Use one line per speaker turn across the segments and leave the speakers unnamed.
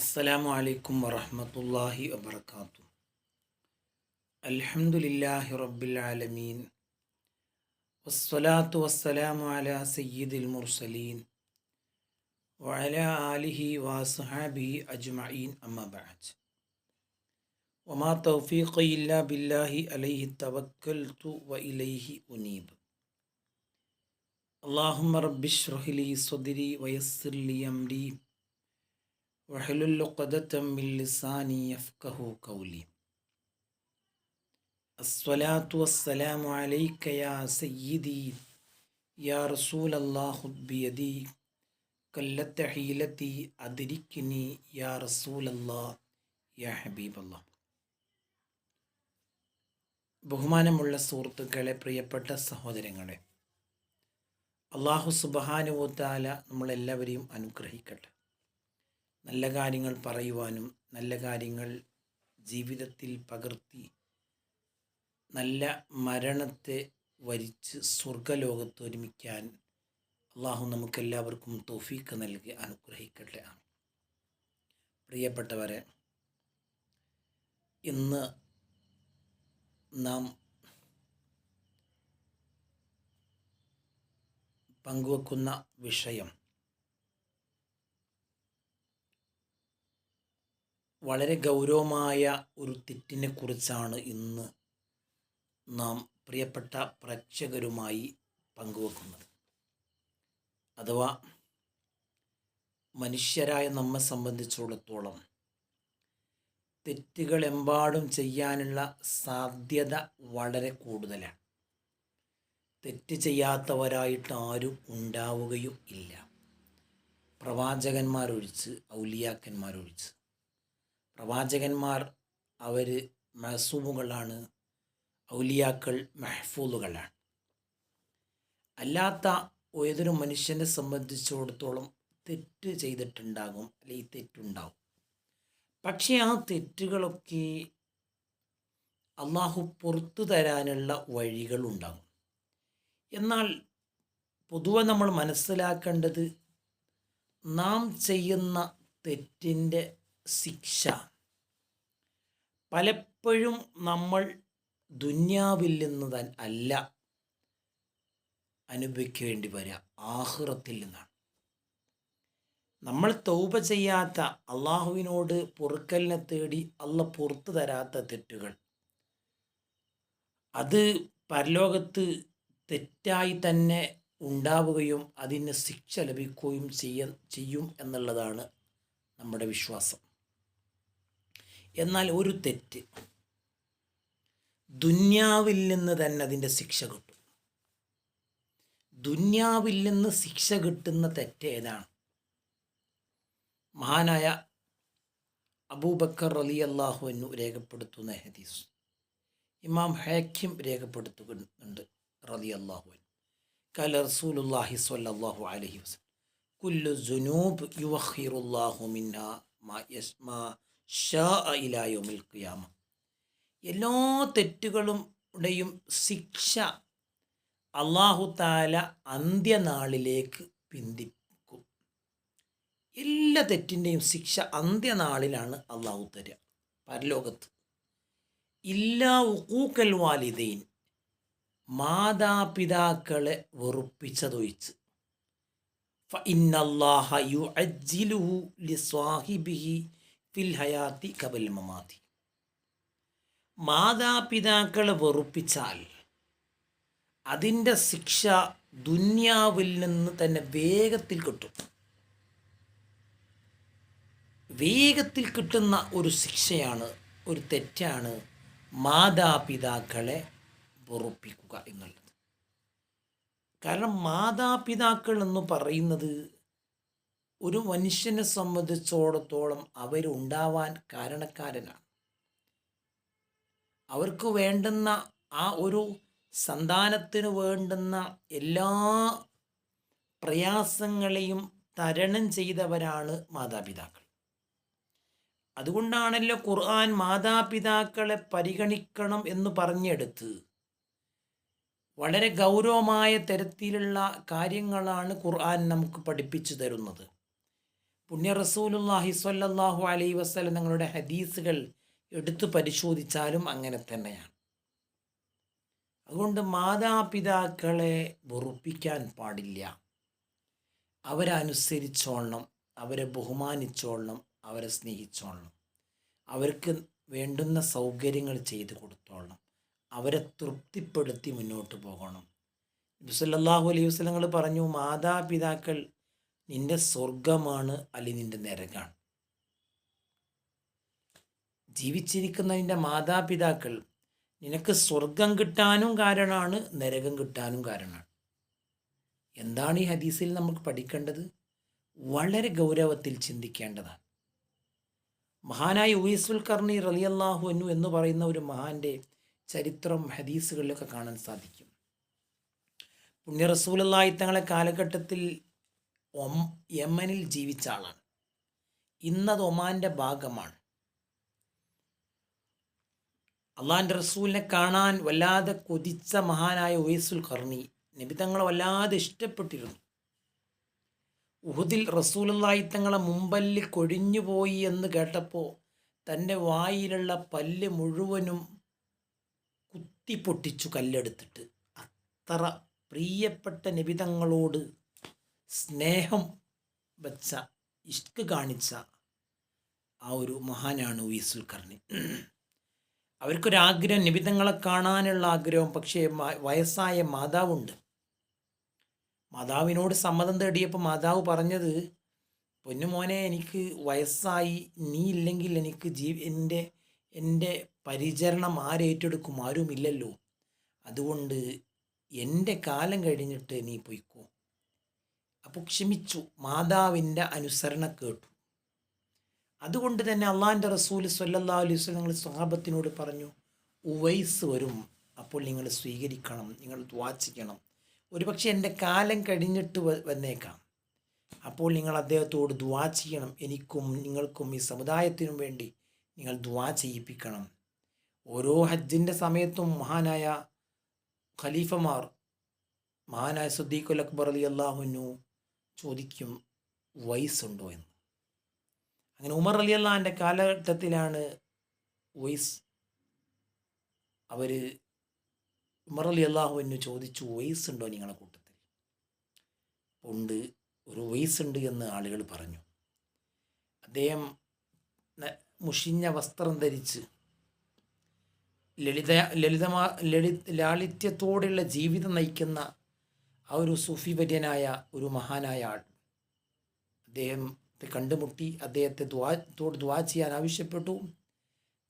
السلام عليكم ورحمة الله وبركاته. الحمد لله رب العالمين. والصلاة والسلام على سيد المرسلين وعلى آله وصحابه أجمعين أما بعد. وما توفيقي إلا بالله عليه توكلت وإليه أنيب. اللهم رب اشرح لي صدري ويسر لي أمري. الصلاة والسلام عليك يا سيدي يا رسول الله خذ بيدي قلت حيلتي أدركني يا رسول الله يا حبيب الله ബഹുമാനമുള്ള സുഹൃത്തുക്കളെ പ്രിയപ്പെട്ട സഹോദരങ്ങളെ അള്ളാഹു സുബഹാനുവത്താല നമ്മളെല്ലാവരെയും അനുഗ്രഹിക്കട്ടെ നല്ല കാര്യങ്ങൾ പറയുവാനും നല്ല കാര്യങ്ങൾ ജീവിതത്തിൽ പകർത്തി നല്ല മരണത്തെ വരിച്ച് സ്വർഗലോകത്ത് ഒരുമിക്കാൻ അള്ളാഹു നമുക്കെല്ലാവർക്കും തോഫീക്ക് നൽകി അനുഗ്രഹിക്കട്ടെ. പ്രിയപ്പെട്ടവരെ ഇന്ന് നാം പങ്കുവെക്കുന്ന വിഷയം വളരെ ഗൗരവമായ ഒരു തെറ്റിനെ കുറിച്ചാണ് ഇന്ന് നാം പ്രിയപ്പെട്ട പ്രേക്ഷകരുമായി പങ്കുവെക്കുന്നത്. അഥവാ മനുഷ്യരായ നമ്മെ സംബന്ധിച്ചിടത്തോളം തെറ്റുകളെമ്പാടും ചെയ്യാനുള്ള സാധ്യത വളരെ കൂടുതലാണ്. തെറ്റ് ചെയ്യാത്തവരായിട്ട് ആരും ഉണ്ടാവുകയും ഇല്ല. പ്രവാചകന്മാരൊഴിച്ച് ഔലിയാക്കന്മാരൊഴിച്ച്. പ്രവാചകന്മാർ അവർ മസൂമുകളാണ് ഔലിയാക്കൾ മെഹഫൂലുകളാണ് അല്ലാത്ത ഏതൊരു മനുഷ്യനെ സംബന്ധിച്ചിടത്തോളം തെറ്റ് ചെയ്തിട്ടുണ്ടാകും അല്ലെങ്കിൽ തെറ്റുണ്ടാകും പക്ഷേ ആ തെറ്റുകളൊക്കെ അള്ളാഹു പുറത്തു തരാനുള്ള വഴികളുണ്ടാകും എന്നാൽ പൊതുവെ നമ്മൾ മനസ്സിലാക്കേണ്ടത് നാം ചെയ്യുന്ന തെറ്റിന്റെ ശിക്ഷ പലപ്പോഴും നമ്മൾ ദുന്യാവിൽ നിന്ന് തൻ അല്ല അനുഭവിക്കേണ്ടി വരിക ആഹ്റത്തിൽ നിന്നാണ്. നമ്മൾ തൗപ ചെയ്യാത്ത അള്ളാഹുവിനോട് പൊറുക്കലിനെ തേടി അല്ല പുറത്തു തരാത്ത തെറ്റുകൾ. അത് പരലോകത്ത് തെറ്റായി തന്നെ ഉണ്ടാവുകയും അതിന് ശിക്ഷ ലഭിക്കുകയും ചെയ്യും എന്നുള്ളതാണ് നമ്മുടെ വിശ്വാസം. എന്നാൽ ഒരു തെറ്റ്. ദുന്യാവിൽ നിന്ന് തന്നെ അതിന്റെ ശിക്ഷ കിട്ടും. ദുന്യാവിൽ നിന്ന് ശിക്ഷ കിട്ടുന്ന തെറ്റ് ഏതാണ്? മഹാനായ അബൂബക്കർ അലി അള്ളാഹു എന്നു രേഖപ്പെടുത്തുന്ന ഹദീസ്. ഇമാം ഹാക്കിം രേഖപ്പെടുത്തുന്നുണ്ട് റലി അള്ളാഹു കല റസൂലുല്ലാഹി സ്വല്ലല്ലാഹു അലൈഹി വസല്ലം. കുല്ലു ജുനൂബ് യുവഹിറുല്ലാഹു മിന്ന മാ യസ്മാ ഷാ ഇലാ യൗമിൽ ഖിയാമ. എല്ലാ തെറ്റുകളുടെയും ശിക്ഷ അള്ളാഹു താല അന്ത്യനാളിലേക്ക് പിന്തിക്കും എല്ലാ തെറ്റിന്റെയും ശിക്ഷ അന്ത്യനാളിലാണ് അള്ളാഹു തരിക പരലോകത്ത്. ഇല്ലാ ഉക്കൂക്കൽ വാലിദൈൻ. മാതാപിതാക്കളെ വെറുപ്പിച്ചതൊഴിച്ച്. ഫിൽ ഹയാത്തി കബൽ മമാതി. മാതാപിതാക്കളെ വെറുപ്പിച്ചാൽ അതിന്റെ ശിക്ഷ ദുന്യാവിൽ നിന്ന് തന്നെ വേഗത്തിൽ കിട്ടും. വേഗത്തിൽ കിട്ടുന്ന ഒരു ശിക്ഷയാണ് ഒരു തെറ്റാണ് മാതാപിതാക്കളെ വെറുപ്പിക്കുക എന്നുള്ളത്. കാരണം മാതാപിതാക്കൾ എന്ന് പറയുന്നത് ഒരു മനുഷ്യനെ സംബന്ധിച്ചോടത്തോളം അവരുണ്ടാവാൻ കാരണക്കാരനാണ്. അവർക്ക് വേണ്ടുന്ന ആ ഒരു സന്താനത്തിന് വേണ്ടുന്ന എല്ലാ പ്രയാസങ്ങളെയും തരണം ചെയ്തവരാണ് മാതാപിതാക്കൾ. അതുകൊണ്ടാണല്ലോ ഖുർആൻ മാതാപിതാക്കളെ പരിഗണിക്കണം എന്ന് പറഞ്ഞെടുത്ത് വളരെ ഗൗരവമായ തരത്തിലുള്ള കാര്യങ്ങളാണ് ഖുർആൻ നമുക്ക് പഠിപ്പിച്ചു തരുന്നത്. പുണ്യ റസൂലുല്ലാഹി സ്വല്ലല്ലാഹു അലൈ വസ്ലം നിങ്ങളുടെ ഹദീസുകൾ എടുത്തു പരിശോധിച്ചാലും അങ്ങനെ തന്നെയാണ്. അതുകൊണ്ട് മാതാപിതാക്കളെ വെറുപ്പിക്കാൻ പാടില്ല. അവരനുസരിച്ചോളണം അവരെ ബഹുമാനിച്ചോളണം അവരെ സ്നേഹിച്ചോളണം. അവർക്ക് വേണ്ടുന്ന സൗകര്യങ്ങൾ ചെയ്തു കൊടുത്തോളണം. അവരെ തൃപ്തിപ്പെടുത്തി മുന്നോട്ട് പോകണം. നബിസല്ലാഹു അലൈഹി വസ്ലങ്ങൾ പറഞ്ഞു മാതാപിതാക്കൾ നിന്റെ സ്വർഗമാണ് അല്ലെങ്കിൽ നിന്റെ നരകാണ്. ജീവിച്ചിരിക്കുന്ന നിന്റെ മാതാപിതാക്കൾ നിനക്ക് സ്വർഗം കിട്ടാനും കാരണമാണ് നരകം കിട്ടാനും കാരണമാണ്. എന്താണ് ഈ ഹദീസിൽ നമുക്ക് പഠിക്കേണ്ടത്? വളരെ ഗൗരവത്തിൽ ചിന്തിക്കേണ്ടതാണ്. മഹാനായ ഉയസുൽ കർണി റലിയല്ലാഹു എന്നു എന്ന് പറയുന്ന ഒരു മഹാന്റെ ചരിത്രം ഹദീസുകളിലൊക്കെ കാണാൻ സാധിക്കും. പുണ്യ റസൂലല്ലാഹി തങ്ങളെ കാലഘട്ടത്തിൽ ഒം യമനിൽ ജീവിച്ച ആളാണ്. ഇന്നത് ഒമാന്റെ ഭാഗമാണ്. അള്ളാഹിന്റെ റസൂലിനെ കാണാൻ വല്ലാതെ കൊതിച്ച മഹാനായ ഉയസുൽ കർണി നബി തങ്ങളെ വല്ലാതെ ഇഷ്ടപ്പെട്ടിരുന്നു. ഉഹുദിൽ റസൂലല്ലായി തങ്ങളെ മുമ്പല്ലി കൊഴിഞ്ഞുപോയി എന്ന് കേട്ടപ്പോൾ തന്റെ വായിലുള്ള പല്ല് മുഴുവനും കുത്തി പൊട്ടിച്ചു കല്ലെടുത്തിട്ട് അത്ര പ്രിയപ്പെട്ട നിബിതങ്ങളോട് സ്നേഹം വെച്ച ഇഷ്ക് കാണിച്ച ആ ഒരു മഹാനാണ് ഉയസുൽ കർണി അവർക്കൊരാഗ്രഹം നിബിധങ്ങളെ കാണാനുള്ള ആഗ്രഹം പക്ഷേ വയസ്സായ മാതാവുണ്ട്. മാതാവിനോട് സമ്മതം തേടിയപ്പോൾ മാതാവ് പറഞ്ഞത് പൊന്നുമോനെ എനിക്ക് വയസ്സായി നീ ഇല്ലെങ്കിൽ എനിക്ക് ജീ എന്റെ എന്റെ പരിചരണം ആരേറ്റെടുക്കും ആരുമില്ലല്ലോ. അതുകൊണ്ട് എന്റെ കാലം കഴിഞ്ഞിട്ട് നീ പൊയ്ക്കോ. അപ്പോൾ ക്ഷമിച്ചു. മാതാവിന്റെ അനുസരണ കേട്ടു. അതുകൊണ്ട് തന്നെ അള്ളാഹിന്റെ റസൂൽ സല്ലാ അലൈഹി വസ്ലം നിങ്ങൾ സ്വഹാബത്തിനോട് പറഞ്ഞു ഉവൈസ് വരും. അപ്പോൾ നിങ്ങൾ സ്വീകരിക്കണം. നിങ്ങൾ വാച്ചിക്കണം ഒരുപക്ഷെ എന്റെ കാലം കഴിഞ്ഞിട്ട് വന്നേക്കാം. അപ്പോൾ നിങ്ങൾ അദ്ദേഹത്തോട് ദ്വാ ചെയ്യണം. എനിക്കും നിങ്ങൾക്കും ഈ സമുദായത്തിനും വേണ്ടി നിങ്ങൾ ദ്വാ ചെയ്യിപ്പിക്കണം. ഓരോ ഹജ്ജിന്റെ സമയത്തും മഹാനായ ഖലീഫമാർ മഹാനായ സുദ്ദീഖുൽ അക്ബർ അലി അള്ളാഹുനു ചോദിക്കും വയസ്സുണ്ടോ എന്ന്? അങ്ങനെ ഉമർ അലി അള്ളാഹാന്റെ കാലഘട്ടത്തിലാണ് വയസ് അവർ ഉമർ അലി അള്ളാഹുവിന് ചോദിച്ചു വയസ്സുണ്ടോ നിങ്ങളുടെ കൂട്ടത്തിൽ? ഉണ്ട് ഒരു വയസ്സുണ്ട് എന്ന് ആളുകൾ പറഞ്ഞു. അദ്ദേഹം മുഷിഞ്ഞ വസ്ത്രം ധരിച്ച് ലളിത ലളിതമാ ലളി ലാളിത്യത്തോടെയുള്ള ജീവിതം നയിക്കുന്ന ആ ഒരു സുഫിവര്യനായ ഒരു മഹാനായ ആൾ. അദ്ദേഹത്തെ കണ്ടുമുട്ടി അദ്ദേഹത്തെ ദ്വാ ദ്വാ ചെയ്യാൻ ആവശ്യപ്പെട്ടു.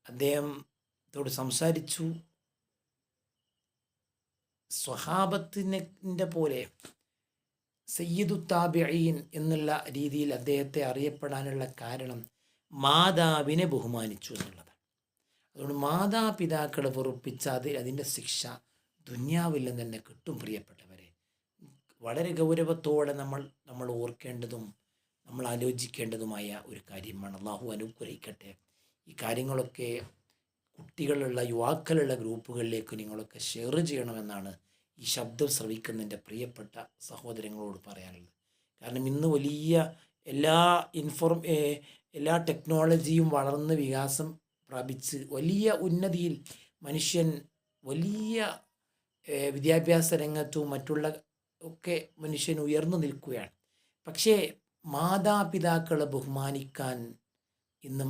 അദ്ദേഹത്തോട് സംസാരിച്ചു. സ്വഹാബത്തിനെ പോലെ സയ്യിദു താബിയീൻ എന്നുള്ള രീതിയിൽ അദ്ദേഹത്തെ അറിയപ്പെടാനുള്ള കാരണം മാതാവിനെ ബഹുമാനിച്ചു എന്നുള്ളതാണ്. അതുകൊണ്ട് മാതാപിതാക്കളെ വെറുപ്പിച്ച അതിൽ അതിന്റെ ശിക്ഷ ദുന്യാവിൽ നിന്ന് തന്നെ കിട്ടും പ്രിയപ്പെട്ടവരെ. വളരെ ഗൗരവത്തോടെ നമ്മൾ നമ്മൾ ഓർക്കേണ്ടതും നമ്മൾ ആലോചിക്കേണ്ടതുമായ ഒരു കാര്യമാണ്. അള്ളാഹു അനുഗ്രഹിക്കട്ടെ. ഈ കാര്യങ്ങളൊക്കെ കുട്ടികളുള്ള യുവാക്കളുള്ള ഗ്രൂപ്പുകളിലേക്ക് നിങ്ങളൊക്കെ ഷെയർ ചെയ്യണമെന്നാണ് ഈ ശബ്ദം ശ്രവിക്കുന്നതിന്റെ പ്രിയപ്പെട്ട സഹോദരങ്ങളോട് പറയാനുള്ളത്. കാരണം ഇന്ന് വലിയ എല്ലാ ഇൻഫോർം എല്ലാ ടെക്നോളജിയും വളർന്ന് വികാസം പ്രാപിച്ച് വലിയ ഉന്നതിയിൽ മനുഷ്യൻ വലിയ വിദ്യാഭ്യാസ രംഗത്തും മറ്റുള്ള ഒക്കെ മനുഷ്യൻ ഉയർന്നു നിൽക്കുകയാണ്. പക്ഷേ മാതാപിതാക്കളെ ബഹുമാനിക്കാൻ ഇന്ന്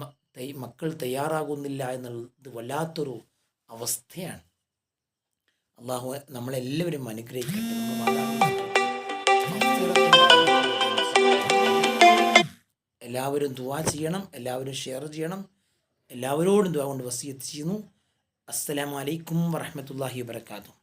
മക്കൾ തയ്യാറാകുന്നില്ല എന്നുള്ളത് വല്ലാത്തൊരു അവസ്ഥയാണ്. അള്ളാഹു നമ്മളെല്ലാവരും അനുഗ്രഹിക്കട്ടെ. എല്ലാവരും ദുവാ ചെയ്യണം എല്ലാവരും ഷെയർ ചെയ്യണം എല്ലാവരോടും ദുവാ കൊണ്ട് വസീത്ത് ചെയ്യുന്നു. അസ്സലാമലൈക്കും വറഹമത്തല്ലാഹി വാത്തു